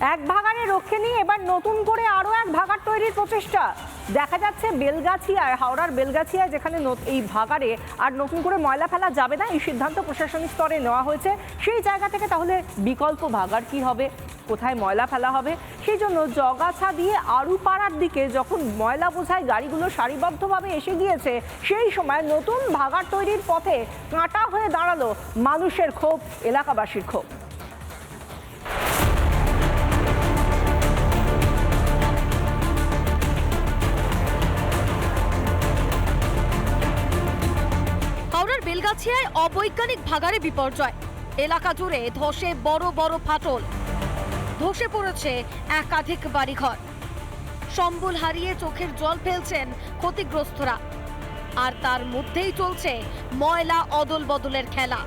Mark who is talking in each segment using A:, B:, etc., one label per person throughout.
A: এক ভাগাড়ে রক্ষে নিয়ে এবার নতুন করে আরও এক ভাগাড় তৈরির প্রচেষ্টা। দেখা যাচ্ছে বেলগাছিয়ায় হাওড়ার বেলগাছিয়ায় যেখানে এই ভাগাড়ে আর নতুন করে ময়লা ফেলা যাবে না, এই সিদ্ধান্ত প্রশাসনিক স্তরে নেওয়া হয়েছে। সেই জায়গা থেকে তাহলে বিকল্প ভাগাড় কি হবে? কোথায় ময়লা ফেলা হবে? সেই জন্য জগাছা দিয়ে আরু পাড়ার দিকে যখন ময়লা বোঝায়, গাড়িগুলো সারিবদ্ধভাবে এসে গিয়েছে, সেই সময় নতুন ভাগাড় তৈরির পথে কাঁটা হয়ে দাঁড়াল মানুষের ক্ষোভ, এলাকাবাসীর ক্ষোভ।
B: বেলগাছিয়ায় অবৈজ্ঞানিক ভাগারে বিপর্যয়। এলাকা জুড়ে ধসে বড় বড় ফাটল। ধসে পড়েছে একাধিক বাড়িঘর। সম্বল হারিয়ে চোখের জল ফেলছেন ক্ষতিগ্রস্তরা। আর তার মধ্যেই চলছে ময়লা অদল বদলের খেলা।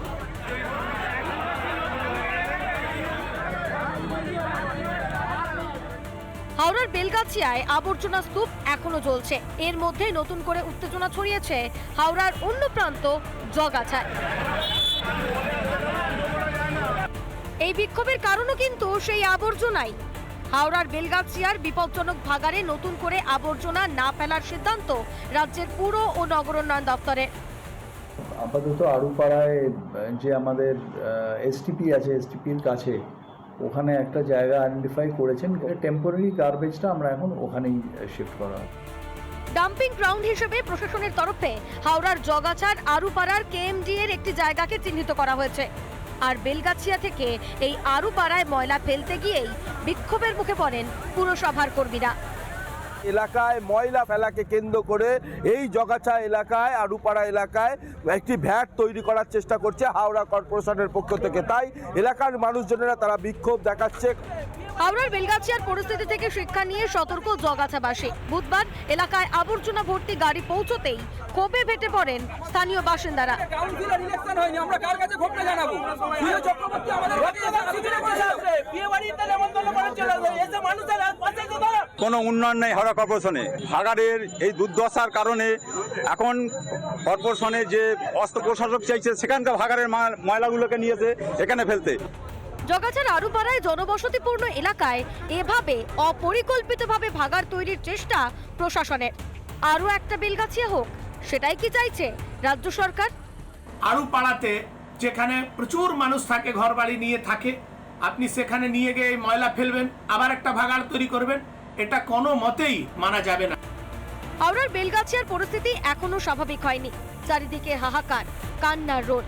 B: হাওড়ার বেলগাছিয়ায় আবর্জনা স্তূপ এখনও জ্বলছে। এর মধ্যে নতুন করে উত্তেজনা ছড়িয়েছে হাওড়ার অন্য প্রান্ত, জগাছায়। এই বিক্ষোভের কারণও কিন্তু সেই আবর্জনাই। হাওড়ার বেলগাছিয়ার বিপজ্জনক ভাগারে নতুন করে আবর্জনা না ফেলার সিদ্ধান্ত রাজ্যের পুর ও নগরোন্নয়ন দপ্তরের।
C: আপাতত আড়ুপাড়ায় যে আমাদের এসটিপি আছে এসটিপির কাছে ওখানে একটা জায়গা আইডেন্টিফাই করেছেন টেম্পোরারি গার্বেজটা আমরা এখন ওখানেই শিফট করা
B: ডাম্পিং গ্রাউন্ড হিসেবে প্রশাসনের তরফে হাওড়ার জগাছার, আরুপাড়ার কেএমডি এর একটি জায়গাকে চিহ্নিত করা হয়েছে। আর বেলগাছিয়া থেকে এই আরুপাড়ায় ময়লা ফেলতে গিয়েই বিক্ষোভের মুখে পড়েন পুরসভার কর্মীরা।
D: এলাকায় ময়লা ফেলাকে কেন্দ্র করে এই জগাছা এলাকায় আরুপাড়া এলাকায় একটি ভ্যাট তৈরি করার চেষ্টা করছে হাওড়া কর্পোরেশনের পক্ষ থেকে। তাই এলাকার মানুষজনেরা তারা বিক্ষোভ দেখাচ্ছে।
B: হাওড়ার বেলগাছিয়ার পরিস্থিতি থেকে শিক্ষা নিয়ে সতর্ক জগাছাবাসী। বুধবার এলাকায় আবর্জনা ভর্তি গাড়ি পৌঁছতেই ক্ষোভে ভেটে পড়েন স্থানীয় বাসিন্দারা।
E: কাউন্সিলর ইলেকশন হয়নি আমরা কার কাছে ক্ষোভটা জানাব? প্রিয় চক্রবর্তী আমাদের
F: কোনো উন্নয়ন নেই হাওড়া কর্পোরেশনে ভাগাড়ের এই দুর্দশার কারণে এখন কর্পোরেশনে যে অস্ত্র প্রশাসক চাইছে সেখানকার ভাগাড়ের ময়লাগুলোকে নিয়েছে এখানে ফেলতে।
B: জগাছার আরুপাড়ায় জনবসতিপূর্ণ এলাকায় এভাবে অপরিকল্পিতভাবে ভাগার তৈরির চেষ্টা প্রশাসনের। আরও একটা বেলগাছিয়া হোক সেটাই কি চাইছে রাজ্য সরকার?
G: আরও পাড়াতে যেখানে প্রচুর মানুষ থাকে ঘর বাড়ি নিয়ে থাকে আপনি সেখানে নিয়ে গিয়ে ময়লা ফেলবেন, আবার একটা ভাগাড় তৈরি করবেন, এটা কোনো মতেই মানা যাবে না।
B: হাওড়ার বেলগাছিয়ার পরিস্থিতি এখনও স্বাভাবিক হয়নি। চারিদিকে হাহাকার, কান্নার রোল।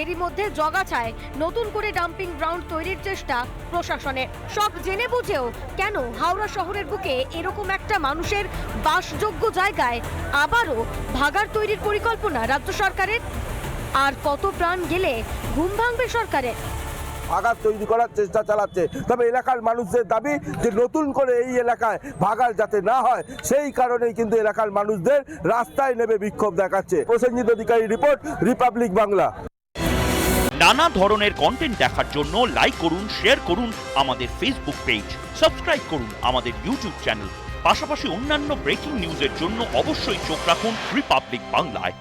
B: এরই মধ্যে জগাছায় নতুন করে ডাম্পিং গ্রাউন্ড তৈরির চেষ্টা প্রশাসনের। সব জেনে বুঝেও কেন হাওড়া শহরের বুকে এরকম একটা মানুষের বাসযোগ্য জায়গায় আবারও ভাগার তৈরির পরিকল্পনা রাজ্য সরকারের? আর কত প্রাণ গেলে ঘুম ভাঙবে সরকারের?
D: ভাগার তৈরি করার চেষ্টা চালাচ্ছে। তবে এলাকার মানুষদের দাবি যে নতুন করে এই এলাকায় ভাগার যাতে না হয়, সেই কারণেই কিন্তু এলাকার মানুষদের রাস্তায় নেমে বিক্ষোভ দেখাচ্ছে। Prasenjit Adhikari report, Republic Bangla.
H: নানা ধরনের কন্টেন্ট দেখার জন্য লাইক করুন শেয়ার করুন আমাদের ফেসবুক পেজ সাবস্ক্রাইব করুন আমাদের ইউটিউব চ্যানেল পাশাপাশি অন্যান্য ব্রেকিং নিউজের জন্য অবশ্যই চোখ রাখুন রিপাবলিক বাংলায়